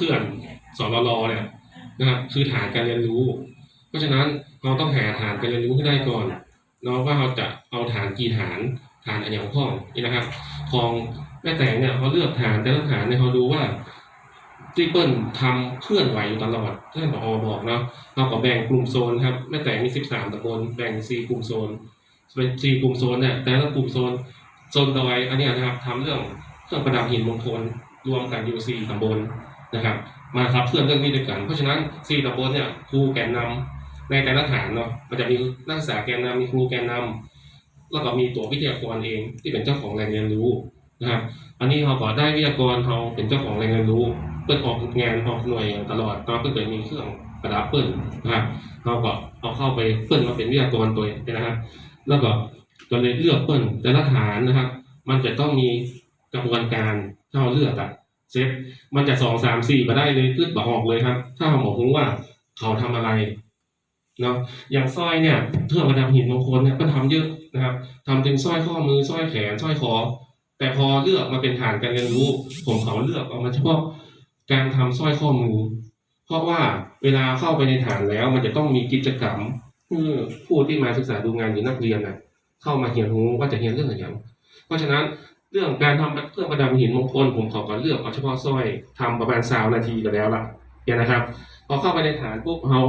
เคลื่อนสรลเนี่ยนะครับคือฐานการเรียนรู้ เพราะฉะนั้นเราต้องหาฐานการเรียนรู้ให้ได้ก่อนเนาะว่าเราจะเอาฐานกี่ฐานฐานอนอย่างห้องนี่นะครับของแม่แตงเนี่ยเขาเลือกฐานแต่ละฐานเนี่ยเขาดูว่าที่เปิ้ลทำเคลื่อนไหวอยู่ตลอดท่านผอบอกเนาะเราก็แบ่งกลุ่มโซนครับแม่แตงมี13ตำบลแบ่ง4กลุ่มโซนเป็นสี่กลุ่มโซนเนี่ยแต่ละกลุ่มโซนโซนดอยอันนี้นะครับทำเรื่องเครื่องประดับหินมงคลรวมกันอยู่สี่ตำบล นะครับ มาครับเพื่อนเรื่องนี้ด้วยกัน เพราะฉะนั้นสี่ตำบลเนี่ยครูแกนนำในแต่ละฐานเนาะมันจะมีนักศึกษาแกนนำมีครูแกนนำแล้วก็มีตัววิทยากรเองที่เป็นเจ้าของแหล่งเรียนรู้นะครับอันนี้เราก็ได้วิทยากรเขาเป็นเจ้าของแหล่งเรียนรู้เปิดออกงานออกหน่วยตลอดตอนเปิดเกิดมีเครื่องประดับเปิ้ลนะครับเราก็เอาเข้าไปเปิ้ลมาเป็นวิทยากรตัวเองนะครับ แล้วก็ก็เลยเลือกเปิ้ลแต่ละฐานนะครับ มันจะต้องมีกระบวนการถ้าเราเลือกอะ เซฟมันจะสองสามสี่มาได้เลยขึ้นบอกออกเลยครับ ถ้าเราบอกรู้ว่าเขาทำอะไรเนาะอย่างสร้อยเนี่ยเครื่องประดับหินมงคลเนี่ยก็ทำเยอะนะครับทำเป็นสร้อยข้อมือสร้อยแขนสร้อยคอแต่พอเลือกมาเป็นฐานการเรียนรู้ ผมเขาเลือกเอามาเฉพาะการทำสร้อยข้อมือ เพราะว่าเวลาเข้าไปในฐานแล้ว มันจะต้องมีกิจกรรมเื่อผู้ที่มาศึกษาดูงานหรือนักเรียนน่ะเข้ามาเรียนรู้ว่าจะเรียนเรื่องอะไรเพราะฉะนั้น เรื่องการทำเครื่องประดับหินมงคลผมขอก็เลือกเอาเฉพาะสร้อยทำประมาณสาวนาทีก็แล้วล่ะเนี่ยนะครับพอเข้าไปในฐานปุ๊บเรา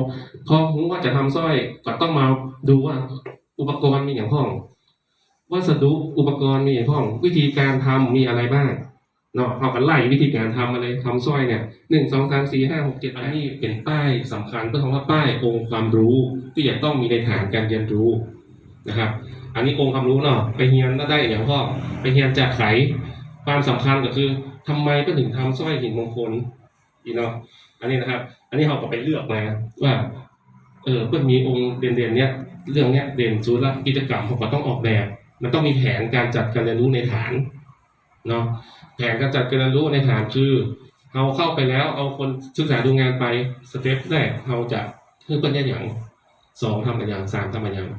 พอรู้ว่าจะทำสร้อยก็ต้องมาดูว่าอุปกรณ์มีอย่างห้อง วัสดุอุปกรณ์มีอย่างห้อง วิธีการทำมีอะไรบ้างเนาะเราก็ไล่วิธีการทำมาเลยทำสร้อยเนี่ยหนึ่งสองสามสี่ห้าหกเจ็ดอันนี้เป็นป้ายสำคัญเพื่อคำว่าป้ายองค์ความรู้ที่จะต้องมีในฐานการเรียนรู้นะครับ อันนี้องความรู้เนาะไปเรียนก็ได้อย่างพ่อไปเรียนจากไขความสำคัญก็คือทำไมก็ถึงทำสร้อยหินมงคลอีกเนาะอันนี้นะครับ อันนี้เราก็ไปเลือกมาว่า เออเพื่อมีองค์เด่นๆเนี้ยเรื่องเนี้ยเด่นสุดละกิจกรรมเขาก็ต้องออกแบบ มันต้องมีแผนการจัดการเรียนรู้ในฐานเนาะแผนการจัดการเรียนรู้ในฐานคือเราเข้าไปแล้วเอาคนศึกษาดูงานไปสเต็ปแรกเราจะเพื่อเป็นอย่างสองทำอย่างสามทำอย่าง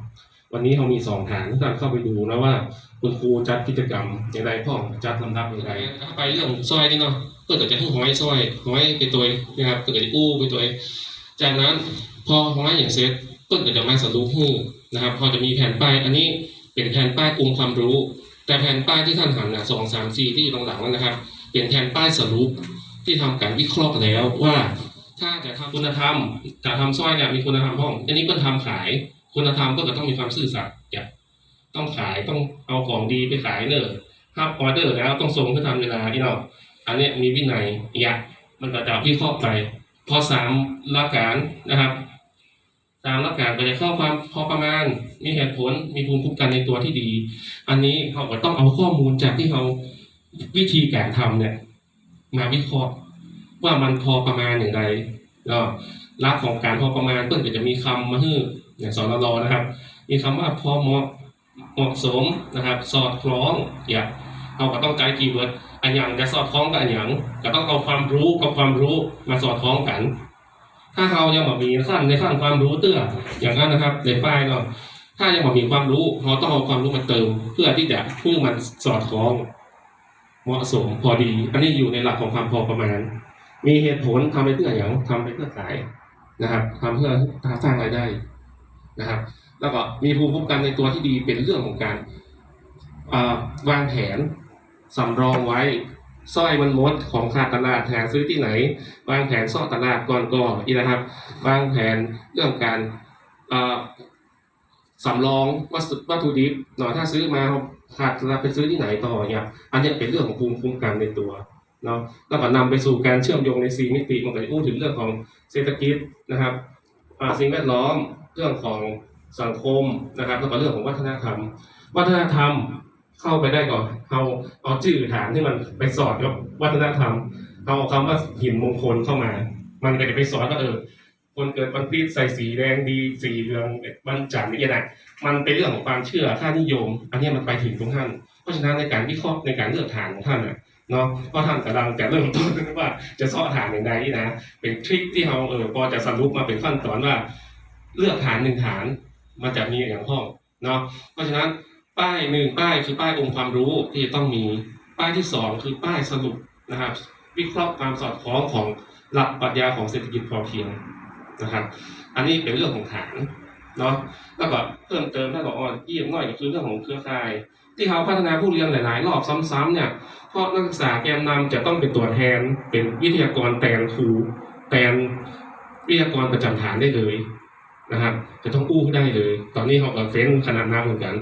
วันนี้เรามีสองฐานที่การเข้าไปดูนะว่า คุณครูจัดกิจกรรมอย่างไรพ่องจัดลำดับอย่างไรไปเรื่องสร้อยนี่เนาะเพื่อเกิดจะให้ห้อยสร้อยห้อยไปตัวนะครับเกิดอู้ไปตัวจากนั้นพอห้อยอย่างเซตต้นก็จะมาสรุปให้นะครับพอจะมีแผ่นป้ายอันนี้เป็นแผ่นป้ายองค์ความรู้ แต่แผ่นป้ายที่ท่านหันนะสองสามสี่ที่อยู่ตรงหลังนั่นนะครับ เป็นแผ่นป้ายสรุปที่ทำการวิเคราะห์แล้วว่า ถ้าจะทำคุณธรรมจะทำสร้อยเนี่ยมีคุณธรรมห้องอันนี้เพิ่นทำขาย คุณธรรมก็จะต้องมีความซื่อสัตย์อย่าต้องขายต้องเอาของดีไปขายเนอะครับออเดอร์แล้วต้องส่งเพื่อทำเวลาที่เราอันนี้มีวินัยอยะมันก็จะวิเคราะห์ไป พอสามหลักการนะครับสามหลักการก็จะเข้าความพอประมาณ มีเหตุผลมีภูมิคุ้มกันในตัวที่ดี อันนี้เขาก็ต้องเอาข้อมูลจากที่เขาวิธีการทำเนี่ยมาวิเคราะห์ว่ามันพอประมาณอย่างไรก็ลักของการพอประมาณเพื่อนก็จะมีคำมาให้ อย่างสอนรรนะครับ มีคำว่าพอเหมาะเหมาะสมนะครับ สอดคล้องอย่าเราก็ต้องใช้คีย์เวิร์ดอันอย่างจะสอดคล้องกับอันอย่างก็ต้องเอาความรู้กับความรู้มาสอดคล้องกัน ถ้าเรายังแบบมีขั้นในขั้นความรู้เตื้ออย่างนั้นนะครับ ในป้ายเนาะถ้ายังแบบมีความรู้เราต้องเอาความรู้มาเติม เพื่อที่จะเพื่อมันสอดคล้อง เหมาะสมพอดี อันนี้อยู่ในหลักของความพอประมาณ มีเหตุผลทำไปเพื่ออย่างทำไปเพื่อขายนะครับทำเพื่อสร้างรายได้ นะครับ แล้วก็มีภูมิคุ้มกันในตัวที่ดีเป็นเรื่องของการวางแผนสำรองไว้สร้อยมันมดของขาดตลาดหาซื้อที่ไหน วางแผนซ่อตลาดก่อนก่อนอีกนะครับ วางแผนเรื่องการสำรองวัสดุวัตถุดิบหน่อยถ้าซื้อมาขาดตลาดไปซื้อที่ไหนต่อเนี่ยอันนี้เป็นเรื่องของภูมิคุ้มกันในตัวเนาะแล้วก็นำไปสู่การเชื่อมโยงในสีมิติมันก็จะพูดถึงเรื่องของเศรษฐกิจนะครับสิ่งแวดล้อม เรื่องของสังคมนะครับแล้วก็เรื่องของวัฒนธรรม วัฒนธรรมเข้าไปได้ก่อนเอาเอาชื่อฐานที่มันไปสอดกับวัฒนธรรมเอาคำว่าหินมงคลเข้ามา มันก็จะไปสอนว่าเออคนเกิดวันพีชใส่สีแดงดีสีเหลืองวันจันทร์นี่นะมันเป็นเรื่องของความเชื่อค่านิยม อันนี้มันไปถึงตรงท่าน เพราะฉะนั้นในการวิเคราะห์ในการเลือกฐานของท่านน่ะเนาะเพราะท่านกำลังจะเริ่มต้นว่าจะเสาะฐานอย่างไรนะเป็นทริคที่เราเออพอจะสรุปมาเป็นขั้นตอนว่า เลือกฐานหนึ่งฐานมันจะมีอย่างห้องเนาะเพราะฉะนั้นป้ายหนึ่งป้ายคือป้ายองค์ความรู้ที่จะต้องมีป้ายที่สองคือป้ายสรุปนะครับ วิเคราะห์ความสอดคล้องของหลักปรัชญาของเศรษฐกิจพอเพียงนะครับ อันนี้เป็นเรื่องของฐานเนาะแล้วก็เพิ่มเติมถ้าบอกว่าเยี่ยมน้อยก็คือเรื่องของเครือข่าย ที่เขาพัฒนาผู้เรียนหลาย ๆ รอบซ้ำๆเนี่ยเพราะนักศึกษาแกนนำจะต้องเป็นตัวแทนเป็นวิทยากรแทนครูแทนวิทยากรประจำฐานได้เลย นะครับจะต้องอู้ได้เลย ตอนนี้เขากับเฟ้นขนาดน้ำเหมือนกัน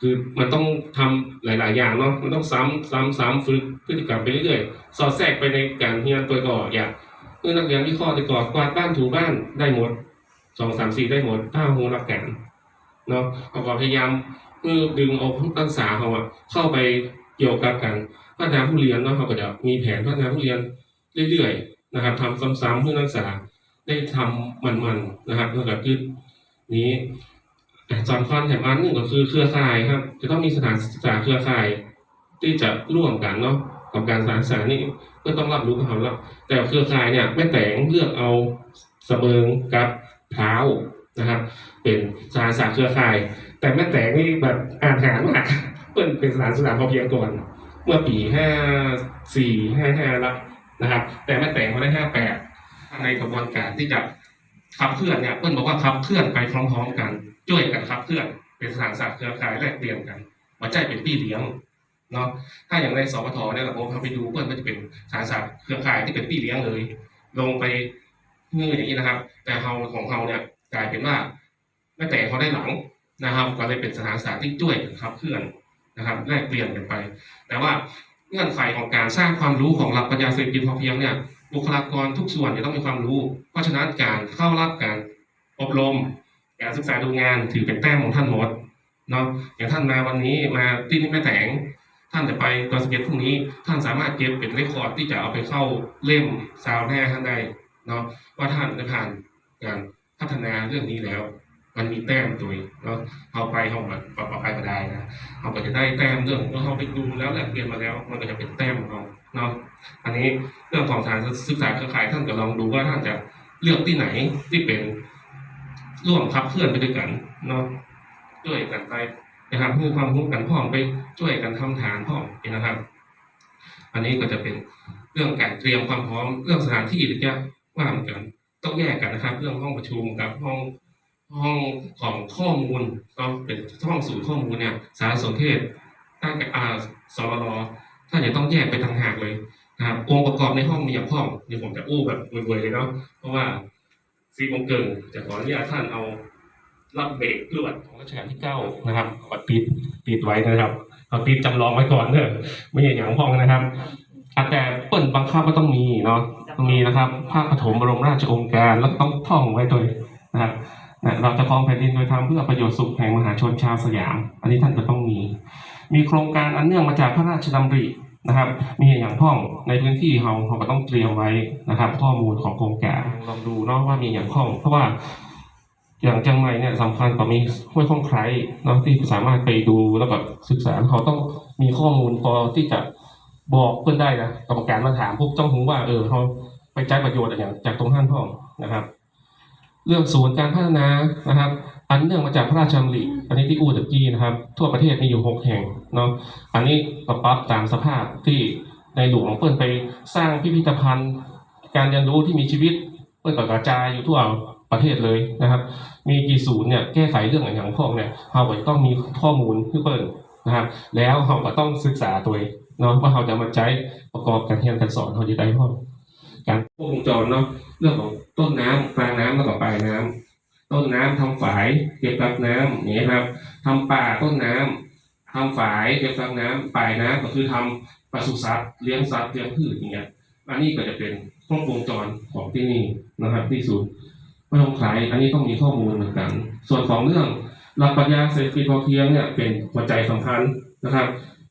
คือมันต้องทำหลาย ๆ อย่างเนาะมันต้องซ้ำซ้ำซ้ำฝึกพฤติกรรมไปเรื่อยๆ สอดแทรกไปในการเรียนตัวก่ออย่างเมื่อนักเรียนวิเคราะห์ตัวก่อกวาดบ้านถูบ้านได้หมดสองสามสี่ได้หมดถ้าหูรักกันเนาะเขาก็พยายามเพื่อดึงเอานักศึกษาเขาอะเข้าไปเกี่ยวกับการพัฒนาผู้เรียนเนาะเขาก็จะมีแผนพัฒนาผู้เรียนเรื่อย ๆ นะครับทำซ้ำๆเพื่อนักศึกษา ได้ทำมันๆนะครับแล้วก็คือนี้สำคัญแถมอันหนึ่งก็คือเครือข่ายครับ จะต้องมีสถานศึกษาเครือข่าย ที่จะร่วมกันเนาะกับการสานสารนี่ก็ต้องรับรู้กับเขาแล้วแต่เครือข่ายเนี่ยแม่แต่งเลือกเอาเสเบิงกับเท้านะครับ เป็นสานศึกษาเครือข่าย แต่แม่แต่งนี่แบบอ่านหามากเปิ้นเป็นสถานศึกษาพอเพียงก่อนเมื่อปีห้าสี่ห้าห้าละนะครับ แต่แม่แต่งเขาได้ห้าแปด ในกระบวนการที่จะขับเคลื่อนเนี่ยเปิ้นบอกว่าขับเคลื่อนไปพร้อมๆกันช่วยกันขับเคลื่อนเป็นสถานศึกษาเครือข่ายแลกเปลี่ยนกันมาใจเป็นพี่เลี้ยงเนาะถ้าอย่างในสปทเนี่ยเราเราไปดูเพื่อนมันจะเป็นสถานศึกษาเครือข่ายที่เป็นพี่เลี้ยงเลย ลงไปเงื่ออย่างนี้นะครับ แต่เฮาของเฮาเนี่ยกลายเป็นว่าแม่แต่เขาได้หลังนะครับ ก็เลยเป็นสถานศึกษาที่ช่วยกันขับเคลื่อนนะครับแลกเปลี่ยนกันไป แต่ว่าเงื่อนไขของการสร้างความรู้ของหลักปัญญาเศรษฐกิจพอเพียงเนี่ย บุคลากรทุกส่วนจะต้องมีความรู้ เพราะฉะนั้นการเข้ารับการอบรม การศึกษาดูงานถือเป็นแต้มของท่านหมดเนาะอย่างท่านมาวันนี้มาที่นี่แม่แตงท่านจะไปตอนสเก็ตพรุ่งนี้ ท่านสามารถเก็บเป็นเรคคอร์ดที่จะเอาไปเข้าเล่มซาวแน่ท่านได้เนาะว่าท่านได้ผ่านการพัฒนาเรื่องนี้แล้ว มันมีแต้มตัวเนาะเอาไปเอาแบบปรับไปก็ได้นะเราก็จะได้แต้มเรื่องเราไปดูแล้วแลกเปลี่ยนมาแล้ว มันก็จะเป็นแต้มของเราเนาะอันนี้เรื่องของสถานศึกษาเครือข่ายท่านก็ลองดูว่าท่านจะเลือกที่ไหนที่เป็นร่วมขับเคลื่อนไปด้วยกันเนาะช่วยกันไปนะครับเพื่อความรู้กันพร้อมไปช่วยกันทำฐานพร้อมนะครับ อันนี้ก็จะเป็นเรื่องการเตรียมความพร้อมเรื่องสถานที่ที่จะว่าเหมือนกันต้องแยกกันนะครับ เรื่องห้องประชุมกับห้อง ห้องของข้อมูลก็เป็นห้องศูนย์ข้อมูลเนี่ยสารสนเทศตั้งแต่อาสรลท่านจะต้องแยกไปต่างหากเลยนะครับองค์ประกอบในห้องมีอย่างห้องเดี๋ยวผมจะอู้แบบเวยๆเลยเนาะเพราะว่าซีมงเกิงจะขออนุญาตท่านเอารับเบรกลวดของรัชกาลที่เก้านะครับกดปิดปิดไว้นะครับเอาปิดจำลองไว้ก่อนเนอะไม่ใช่อย่างห้องนะครับแต่เปิ่นบังคับก็ต้องมีเนาะต้องมีนะครับภาคปฐมบรมราชองค์การแล้วต้องท่องไว้ด้วยนะครับ เราจะครองแผ่นดินโดยทำเพื่อประโยชน์สุขแห่งมหาชนชาวสยาม อันนี้ท่านจะต้องมี มีโครงการอันเนื่องมาจากพระราชดำรินะครับ มีอย่างพ่องในพื้นที่เราเราก็ต้องเตรียมไว้นะครับ ข้อมูลของโครงการลองดูเนาะว่ามีอย่างพ่อง เพราะว่าอย่างจังไรเนี่ยสำคัญต่อมีห้วยข้องไครเนาะที่สามารถไปดูแล้วแบบศึกษาเขาต้องมีข้อมูลพอที่จะบอกเพื่อนได้นะกรรมการมาถามพวกเจ้าหูว่าเออเขาไปใช้ประโยชน์อะไรอย่างจากตรงท่านพ่องนะครับ เรื่องศูนย์การพัฒนานะครับ อันเนื่องมาจากพระราชดำริอันนี้ที่อูตะกี้นะครับ ทั่วประเทศมีอยู่หกแห่งเนาะอันนี้ปรับปรับตามสภาพที่ในหลวงเปิ้นไปสร้างพิพิธภัณฑ์ การเรียนรู้ที่มีชีวิตเปิ้นก็กระจายอยู่ทั่วประเทศเลยนะครับ มีกี่ศูนย์เนี่ยแก้ไขเรื่องอย่างพวกเนี่ยเราก็ต้องมีข้อมูลเพื่เปิ้นนะครับ แล้วเราก็ต้องศึกษาตัวเนาะว่าเราจะมาใช้ประกอบการเรียนการสอนเราจะได้พว การควบวงจรเนาะเรื่องของต้นน้ำกลางน้ำแล้วก็ปลายน้ำต้นน้ำทำฝายเก็บกักน้ำอย่างนี้ครับทำป่าต้นน้ำทำฝายเก็บกักน้ำปลายน้ำก็คือทำปศุสัตว์เลี้ยงสัตว์เลี้ยงพืชอย่างเงี้ยอันนี้ก็จะเป็นห้อวงจรของที่นี่นะครับ ที่สุดไม่ต้องขายอันนี้ต้องมีข้อมูลเหมือนกัน ส่วนของเรื่องหลักปรัชญาเศรษฐกิจพอเพียงเนี่ยเป็นหัวใจสำคัญนะครับ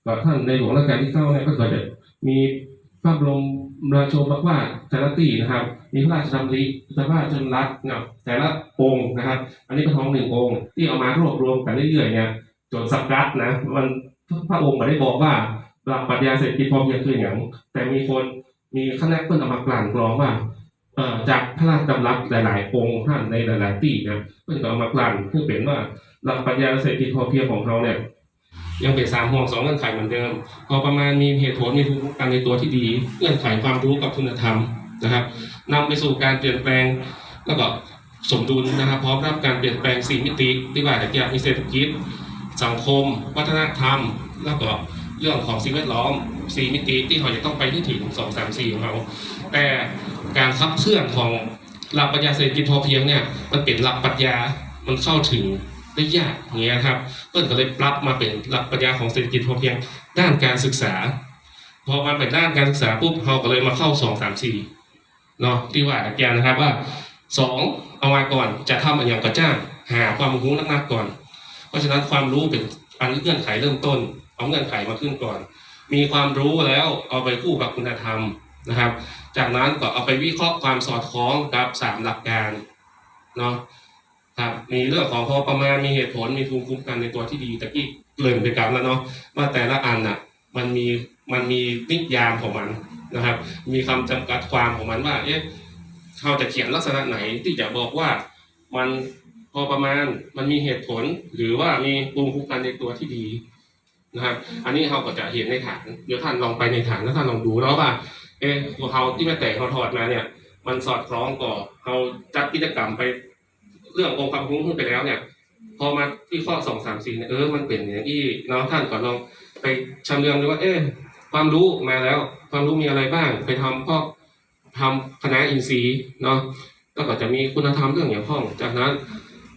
ก็ท่านในหลวงรัชกาลที่เก้าเนี่ยก็เกิดมีพระบรม ราโชวาทแต่ละตีนะครับ มีพระราชดำริพระราชจนรักนะแต่ละองค์นะครับ อันนี้ก็ท้องหนึ่งองค์ที่เอามารวบรวมกันเรื่อยๆเนี่ยจนสักกัดนะมันพระองค์ไม่ได้บอกว่าหลักปรัชญาเศรษฐกิจพอเพียงคืออย่างแต่มีคนมีคณะเพื่อนเอามากลั่นกรองว่าจากพระราชดำรัสหลายๆองค์ท่านในหลายๆที่นะเพื่อนก็เอามากลั่นเพื่อเป็นว่าหลักปรัชญาเศรษฐกิจพอเพียงของเราเนี่ย ยังเป็นสามห่วงสองเงื่อนไขเหมือนเดิม พอประมาณมีเหตุผลมีภูมิคุ้มกันในตัวที่ดีเงื่อนไขความรู้กับคุณธรรมนะครับนำไปสู่การเปลี่ยนแปลงแล้วก็สมดุลนะครับ พร้อมรับการเปลี่ยนแปลงสี่มิติที่ว่าแต่เกี่ยวกับเศรษฐกิจสังคม วัฒนธรรม แล้วก็เรื่องของสิ่งแวดล้อมสี่มิติที่เราจะต้องไปที่ถึงสองสามสี่ของเราแต่การขับเคลื่อนของหลักปรัชญาเศรษฐกิจพอเพียงเนี่ยมันเป็นหลักปรัชญามันเข้าถึง ได้ยากอย่างเงี้ยครับเพื่อนก็เลยปรับมาเป็นหลักปรัชญาของเศรษฐกิจพอเพียงด้านการศึกษา พอมาเป็นด้านการศึกษาปุ๊บเราก็เลยมาเข้าสองสามสี่เนาะที่ว่าอาจารย์นะครับว่าสองเอามาก่อนจะทำอะไรอย่างกระจ้างหาความรู้นักๆก่อน เพราะฉะนั้นความรู้เป็นอันเงื่อนไขเริ่มต้น เอาเงื่อนไขมาขึ้นก่อน มีความรู้แล้วเอาไปคู่กับคุณธรรมนะครับ จากนั้นก็เอาไปวิเคราะห์ความสอดคล้องกับสามหลักการเนาะ ครับมีเรื่องของพอประมาณมีเหตุผลมีภูมิคุ้มกันในตัวที่ดีตะกี้เกริ่นไปกันแล้วเนาะว่าแต่ละอันน่ะมันมีมันมีนิยามของมันนะครับ มีคำจำกัดความของมันว่าเอ๊ะเขาจะเขียนลักษณะไหนที่จะบอกว่ามันพอประมาณมันมีเหตุผลหรือว่ามีภูมิคุ้มกันในตัวที่ดีนะครับ อันนี้เขาก็จะเห็นในฐานเดี๋ยวท่านลองไปในฐานแล้วท่านลองดูแล้วว่าเอ๊ะพวเขาที่แม่แต่เขาถอดมาเนี่ย มันสอดคล้องกับเขาจัดกิจกรรมไป เรื่ององค์ความรู้ขึ้นไปแล้วเนี่ย พอมาที่ข้อสองสามสี่เนี่ยเออมันเป็นอย่างที่เนาะท่านก็ลองไปชำเลืองดูว่า เอ๊ะความรู้มาแล้ว ความรู้มีอะไรบ้าง ไปทำพวกทำคณะอินทรีย์เนาะแล้วก็จะมีคุณธรรมเรื่องอย่างห้อง จากนั้น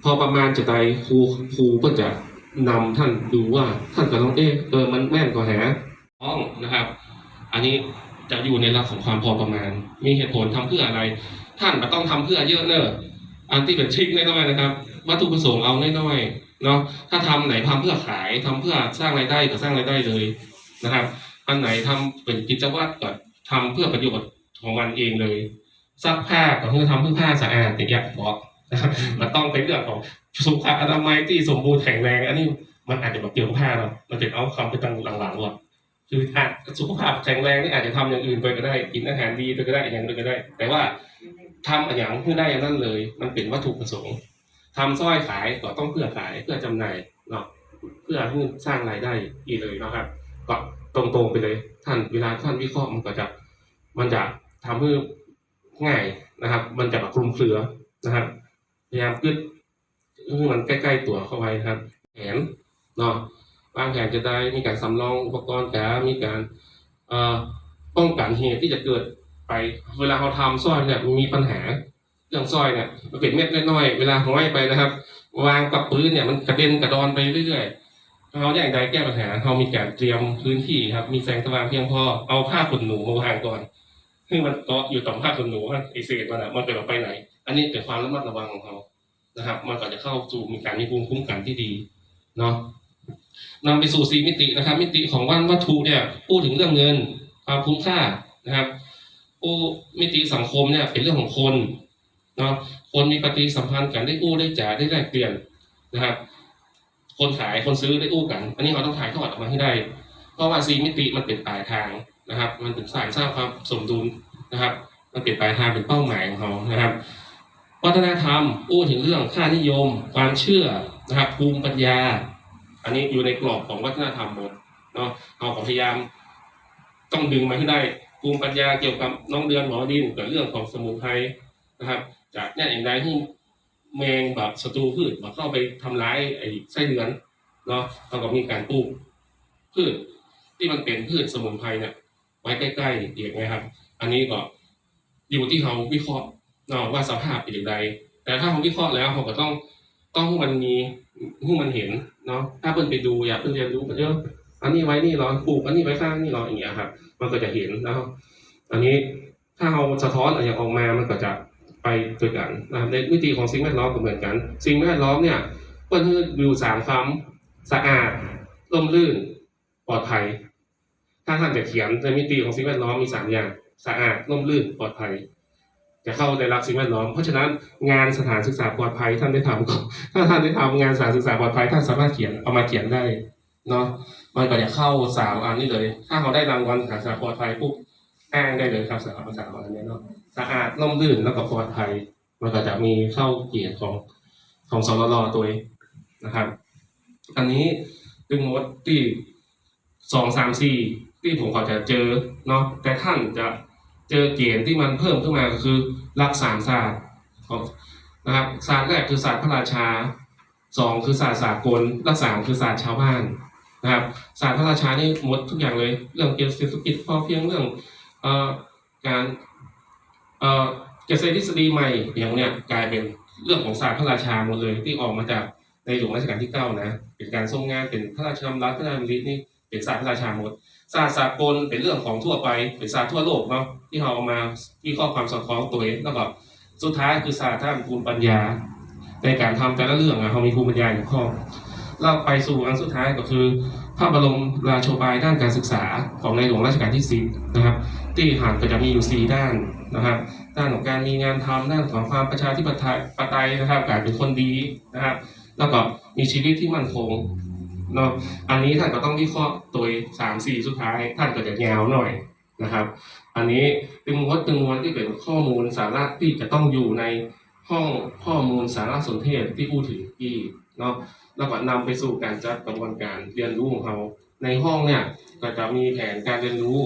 พอประมาณจะได้ครูครูก็จะนำท่านดูว่าท่านก็ต้องเอ๊ะเออมันแม่นกว่าแหห้องนะครับ อันนี้จะอยู่ในหลักของความพอประมาณ มีเหตุผลทำเพื่ออะไร ท่านม่ต้องทำเพื่อเยอะเนอะ อันที่เป็นทริคน้อยๆนะครับ วัตถุประสงค์เอาน้อยๆเนาะถ้าทำไหนทำเพื่อขายทำเพื่อสร้างรายได้ก็สร้างรายได้เลยนะครับ อันไหนทำเป็นกิจวัตรก็ทำเพื่อประโยชน์ของมันเองเลยซักผ้าก็เพื่อทำเพื่อผ้าสะอาดอย่างเงี้ยบอกนะครับมันต้องเป็นเรื่องของสุขอนามัยที่สมบูรณ์แข็งแรง อันนี้มันอาจจะแบบเกี่ยวกับผ้าเนาะมันจะเอาคำไปตั้งหลังๆว่าคืออาจสุขภาพแข็งแรงนี่อาจจะทำอย่างอื่นไปก็ได้ กินอาหารดีไปก็ได้อย่างอื่นก็ได้ แต่ว่า ทำอย่างเพื่อได้อย่างนั้นเลย มันเป็นวัตถุประสงค์ทำสร้อยขายก็ต้องเพื่อขายเพื่อจำหน่ายเนาะเพื่อให้สร้างรายได้อีกเลยนะครับ ก็ตรงๆไปเลย ท่านเวลาท่านวิเคราะห์มันก็จะมันจะทำให้ง่ายนะครับ มันจะแบบคลุมเครือนะครับพยายามยึดให้มันใกล้ๆตัวเข้าไว้ครับแผนเนาะวางแผนจะได้มีการสำรองอุปกรณ์แกมีการอ่อป้องกันเหตุที่จะเกิด ไปเวลาเขาทำสร้อยเนี่ยมันมีปัญหาเรื่องสร้อยเนี่ยมันเป็นเม็ดน้อยๆเวลาห้อยไปนะครับ วางกับพื้นเนี่ยมันกระเด็นกระดอนไปเรื่อยๆเราอย่างไรแก้ปัญหาเรามีการเตรียมพื้นที่ครับ มีแสงสว่างเพียงพอเอาผ้าขนหนูมาวางก่อนซึ่งมันเกาะอยู่ต่อผ้าขนหนูไอเศษมันอะมันไปออกไปไหน อันนี้เป็นความระมัดระวังของเขานะครับ มันก็จะเข้าสู่มีการมีภูมิคุ้มกันที่ดีเนาะนำไปสู่สี่มิตินะครับ มิติของวันวัตถุเนี่ยพูดถึงเรื่องเงินความคุ้มค่านะครับ ผู้มิติสังคมเนี่ยเป็นเรื่องของคนเนาะคนมีปฏิสัมพันธ์กันได้กู้ได้จ่ายได้แลกเปลี่ยนนะครับ คนขายคนซื้อได้อู้กัน อันนี้เราต้องถ่ายทอดออกมาให้ได้ เพราะว่าสีมิติมันเป็นปลายทางนะครับ มันเป็นสายสร้างความสมดุลนะครับ มันเป็นปลายทางเป็นเป้าหมายของเขานะครับ วัฒนธรรมอู้ถึงเรื่องค่านิยม ความเชื่อนะครับภูมิปัญญา อันนี้อยู่ในกรอบของวัฒนธรรมหมดเนาะเอาพยายามต้องดึงมาให้ได้ ภูมิปัญญาเกี่ยวกับน้องเดือนหมอดินกับเรื่องของสมุนไพรนะครับ จากเนี่ยอย่างไรที่แมงแบบศัตรูพืชมาเข้าไปทำร้ายไอ้ไส้เดือนเนาะเราก็มีการปลูกพืชที่มันเป็นพืชสมุนไพรเนี่ยไว้ใกล้ๆเองนะครับ อันนี้ก็อยู่ที่เขาวิเคราะห์เนาะว่าสภาพเป็นอย่างไรแต่ถ้าเขาวิเคราะห์แล้วเขาก็ต้องต้องมันมีให้มันเห็นเนาะถ้าเพิ่นไปดูอยากเพิ่นเรียนรู้ก็เออ อันนี้ไว้นี่เหรอปลูกอันนี้ไว้ข้างนี่เหรออย่างเงี้ยครับมันก็จะเห็นแล้ว อันนี้ถ้าเราสะท้อนอะไรออกมามันก็จะไปด้วยกันนะครับในวิธีของสิ่งแวดล้อมก็เหมือนกัน สิ่งแวดล้อมเนี่ยเปิ้ลคือวิวสามคำสะอาดร่มรื่นปลอดภัย ถ้าท่านจะเขียนในมิติของสิ่งแวดล้อมมีสามอย่างสะอาดร่มรื่นปลอดภัย จะเข้าในรักสิ่งแวดล้อม เพราะฉะนั้นงานสถานศึกษาปลอดภัยท่านได้ทำก่อนถ้าท่านได้ทำงานสถานศึกษาปลอดภัยท่านสามารถเขียนเอามาเขียนได้ เนาะมันก็จะเข้าสามอันนี้เลย ถ้าเขาได้รางวัลสานศึกษาปลอดภัยปุ๊บอ้างได้เลยครับสานศึกษาอันนี้เนาะสะอาดร่มรื่นแล้วก็ปลอดภัยมันก็จะมีเข้าเกียรติของของสรลตัวเองนะครับ อันนี้ตึงมดที่สองสามสี่ที่ผมก็จะเจอเนาะแต่ท่านจะเจอเกณฑ์ที่มันเพิ่มขึ้นมาก็คือรักสามศาสตร์ของนะครับศาสตร์แรกคือศาสตร์พระราชาสองคือศาสตร์สากลและสามคือศาสตร์ชาวบ้าน นะครับศาสตร์พระราชานี่หมดทุกอย่างเลย เรื่องเกี่ยวกับเศรษฐกิจพอเพียงเรื่องออการเกษตรทฤษฎีใหม่อย่างเนี้ยกลายเป็นเรื่องของศาสตร์พระราชาหมดเลยที่ออกมาจากในหลวงรัชกาลที่เก้านะเป็นการทรงงานเป็นพระราชดำรัสพระราชดำรินี่เป็นศาสตร์พระราชาหมดศาสตร์สากลเป็นเรื่องของทั่วไปเป็นศาสตร์ทั่วโลกเนาะที่เราเอามาที่ข้อความสอดคล้องตัวเองแล้วก็สุดท้ายคือศาสตร์ท่านภูมิปัญญา ในการทำแต่ละเรื่องอะเขามีภูมิปัญญาอยู่ข้อ เราไปสู่อันสุดท้ายก็คือ พระบรมราโชบายด้านการศึกษาของในหลวงรัชกาลที่สินะครับ ที่หันก็จะมีอยู่สีด้านนะครับ ด้านของการมีงานทำด้านของความประชาธิปไตยนะครับการเป็นคนดีนะครับ แล้วก็มีชีวิตที่มั่นคงเนาะอันนี้ท่านก็ต้องวิเคราะห์ตัวสามสี่สุดท้าย ท่านก็จะยาวหน่อยนะครับ อันนี้ตึงวัดตึงมวลที่เป็นข้อมูลสาระที่จะต้องอยู่ในห้องข้อมูลสารสนเทศที่พูดถึงที่เนาะ แล้วก็นำไปสู่การจัดกระบวนการเรียนรู้ของเขา ในห้องเนี่ยก็จะมีแผนการเรียนรู้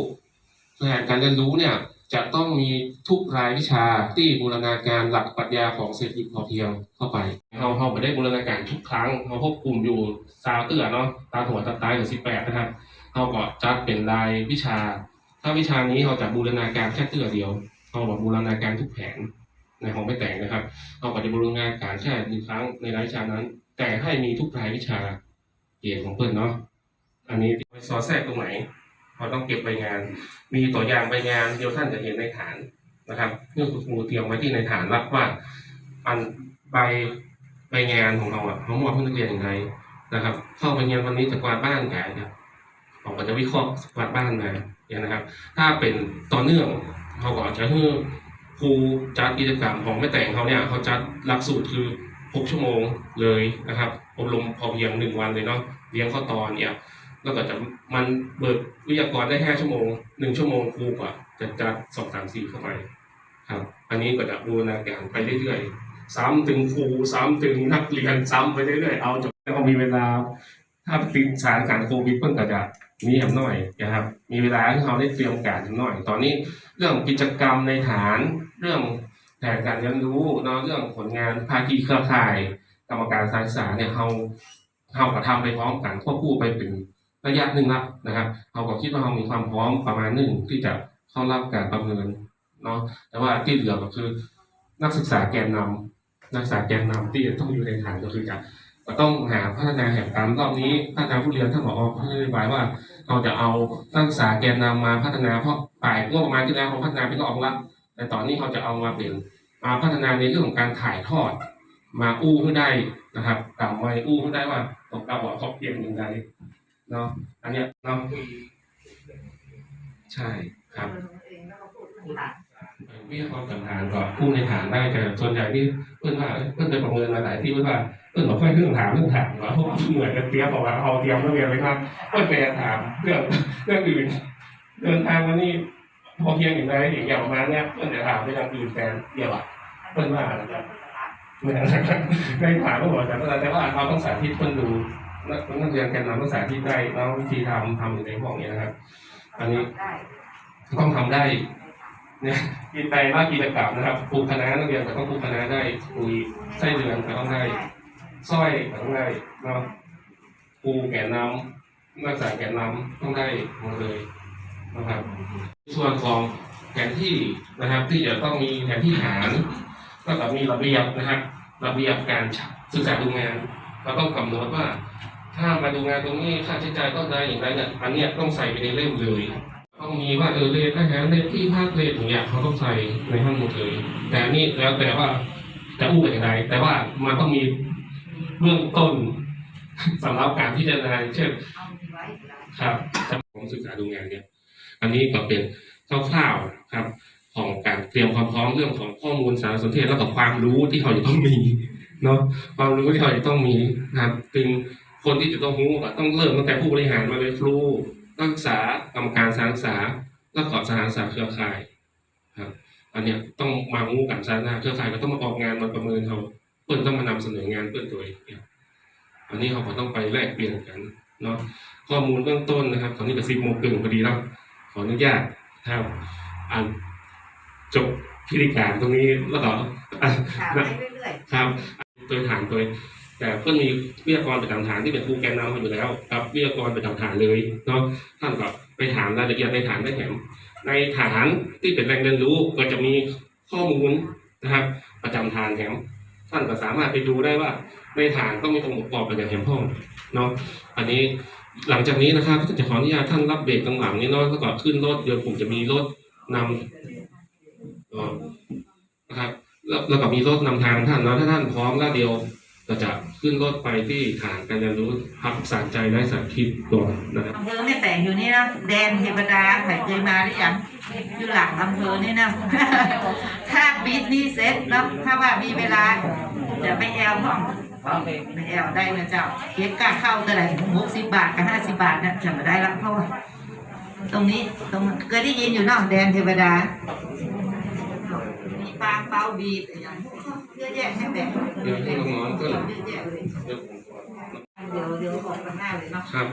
แผนการเรียนรู้เนี่ยจะต้องมีทุกรายวิชาที่บูรณาการหลักปรัชญาของเศรษฐกิจพอเพียงเข้าไปเราเราไม่ได้บูรณาการทุกครั้งเราควบคุมอยู่ซาวเตือเนาะตาหัวตาตายของสิบแปดนะครับเราก็จัดเป็นรายวิชา ถ้าวิชานี้เราจะบูรณาการแค่เตือเดียวเราบอกบูรณาการทุกแผนในของไม่แต่งนะครับเราก็จะบูรณาการแค่หนึ่งครั้งในรายวิชานั้น แต่ให้มีทุกรายวิชาเกี่ยวของเพื่อนเนาะอันนี้ไปสอแทรกตรงไหนเราต้องเก็บใบงาน มีตัวอย่างใบงานเดียวท่านจะเห็นในฐานนะครับเพื่อคุณครูเตรียมไว้ที่ในฐานรับว่าอันใบใบงานของเราอะเขามอบให้นักเรียนย่างไรนะครับเข้าไปเรียนวันนี้จะกวาดบ้านกันครับเราก็จะวิเคราะห์กวาดบ้านมาอย่างนะครับ ถ้าเป็นต่อเนื่องเขาก็จะให้ครูจัดกิจกรรมของแม่แต่งเขาเนี่ยเขาจัดหลักสูตรคือ หกชั่วโมงเลยนะครับอบรมพอเพียงหนึ่งวันเลยเนาะเลี้ยงข้อตอนเนี่ยแล้วก็จะมันเบิกวิทยากรได้ห้าชั่วโมงหนึ่งชั่วโมงครูกว่าจะจัดสองสามสี่เข้าไปครับ อันนี้ก็จะบูรณาการไปเรื่อยๆซ้ำถึงครูซ้ำถึงนักเรียนซ้ำไปเรื่อยๆเอาจบแล้วก็มีเวลา ถ้าติดสถานการณ์โควิดเพิ่งก็จะมีแหมหน่อยนะครับ มีเวลาให้เขาได้เตรียมการหน่อย ตอนนี้เรื่องกิจกรรมในฐานเรื่อง แผนการเรียนรู้เนาะเรื่องผลงานภาคีเครือข่าย กรรมการการศึกษาเนี่ยเขาเขาก็ทำไปพร้อมกันควบคู่ไปเป็นระยะหนึ่งละนะครับเราก็คิดว่าเรามีความพร้อมประมาณหนึ่งที่จะเข้ารับการประเมินเนาะแต่ว่าที่เหลือก็คือนักศึกษาแกนนำนักศึกษาแกนนำที่จะต้องอยู่ในฐานก็คือจะก็ต้องหาพัฒนาแห่งการรอบนี้พัฒนาผู้เรียนท่านบอกเพื่อนไว้ว่าเราจะเอานักศึกษาแกนนำมาพัฒนาเพราะปลายงบประมาณที่แล้วเราพัฒนาไปก็ออกละแต่ตอนนี้เราจะเอามาเป็น มาพัฒนาในเรื่องของการถ่ายทอด มาอู้ให้ได้นะครับกล่าวไว้อู้ให้ได้ว่าตกกล่าวว่าเขาเพียงอย่างไรเนาะอันเนี้ยเนาะใช่ครับวิเคราะห์กับฐานก็ผู้ในฐานได้แต่ส่วนใหญ่ที่เพื่อนว่าเพื่อนไปประเมินมาหลายที่เพื่อนว่าเพื่อนบอกค่อยเรื่องถามเรื่องถามว่าเพราะว่าเหมือนกันเตรียมบอกว่าเอาเตรียมเรื่องเรียนไว้ครับเพื่อนไปถามเรื่องเรื่องอื่นเดินทางมานี่ พอเพียงอย่างไรอย่างอย่างประมาณเนี้ยเพื่อนจะถามไปอย่างอื่นแทนเดียวอะเพื่อนว่านะครับเหมือนกันในถามก็บอกแต่แต่ว่าเราต้องสาธิตเพื่อนดูนักเรียนแกนนำภาษาที่ได้แล้ววิธีทำทำอยู่ในห้องนี้นะครับ อันนี้ต้องทำได้เนี่ยกินไปว่ากิจกรรมนะครับครูคณะนักเรียนก็ต้องครูคณะได้คุยไส้เดือนก็ต้องได้สร้อยก็ต้องได้เนาะครูแกนนำนักศึกษาแกนนำต้องได้หมดเลย นะครับ ส่วนของแผนที่นะครับที่จะต้องมีแผนที่ฐานก็ต้องมีระเบียบนะครับ ระเบียบการศึกษาดูงานเราต้องกำหนดว่า ถ้ามาดูงานตรงนี้ค่าใช้จ่ายต้องได้อย่างไรเนี่ยอันเนี้ยต้องใส่ไปในเล่มเลย ต้องมีว่าเออเลทอาหารเลทที่พักเลทอย่างเงี้ยเขาต้องใส่ในห้องหมดเลย แต่อันนี่แล้วแต่ว่าจะอู้อย่างไรแต่ว่ามันต้องมีเบื้องต้นสำหรับการพิจารณาเช่นครับผมศึกษาดูงานเนี่ย อันนี้ก็เป็นคร่าวๆครับ ของการเตรียมความพร้อมเรื่องของข้อมูลสารสนเทศแล้วก็ความรู้ที่เราจะต้องมีเนาะความรู้ที่เราจะต้องมีนะครับถึงคนที่จะต้องรู้ต้องเริ่มตั้งแต่ผู้บริหารมาเลยครูนักศึกษากรรมการสานศึกษาแล้วก็สถานศึกษาเครือข่ายครับอันเนี้ยต้องมางูกันสาธารณะเครือข่ายก็ต้องมาออกงานมาประเมินเขาเพื่อนต้องมานำเสนองานเพื่อนตัวเองเนี่ยอันนี้เขาก็ต้องไปแลกเปลี่ยนกันเนาะข้อมูลเบื้องต้นนะครับ ตอนนี้เป็นสิบโมงครึ่งพอดีแล้ว ขออนุญาตครับอ่านจบพิธีการตรงนี้แล้วก็อะถามไปเรื่อยครับโดยฐานโดยแต่เพื่อนมีวิทยากรประจำฐานที่เป็นครูแกนนำมาอยู่แล้วกับวิทยากรประจำฐานเลยเนาะท่านก็ไปถามรายละเอียดในฐานได้แถมในฐานที่เป็นแหล่งเรียนรู้ก็จะมีข้อมูลนะครับ ประจำฐานแถมท่านก็สามารถไปดูได้ว่าในฐานต้องมีองค์ประกอบอะไรอย่างแถมห้องเนาะอันนี้ หลังจากนี้นะครับก็จะขออนุญาตท่านรับเบรกตรงหลังนี้เนาะแล้วก็ขึ้นรถเดี๋ยวผมจะมีรถนำนะครับแล้วก็มีรถนำทางท่านเนาะถ้าท่านพร้อมแล้วเดียวก็จะขึ้นรถไปที่ฐานการเรียนรู้พักสารใจและสาธิตก่อนนะครับอำเภอไม่แต่งอยู่นี่นะแดนเทวดาใครเคยมาหรือยังอยู่หลังอำเภอนี่นะถ้าบิดนี่เซ็ตเนาะถ้าว่ามีเวลาจะไปแอลห้อง แอลได้นะเจ้าเก็บค่าเข้าเท่าไหร่หกสิบบาทกับห้าสิบบาทเนี่ยจะมาได้ละเพราะว่าตรงนี้ตรงเคยได้ยินอยู่เนอกแดนเทวดามีปางเปาบีดอะไรอย่างเงี้ยเยอะแยะให้แบ่งเดี๋ยวให้น้องๆก็เยอะแยะเลยเดี๋ยวผมขอเดี๋ยวเดี๋ยวออกกันหน้าเลยเนาะครับ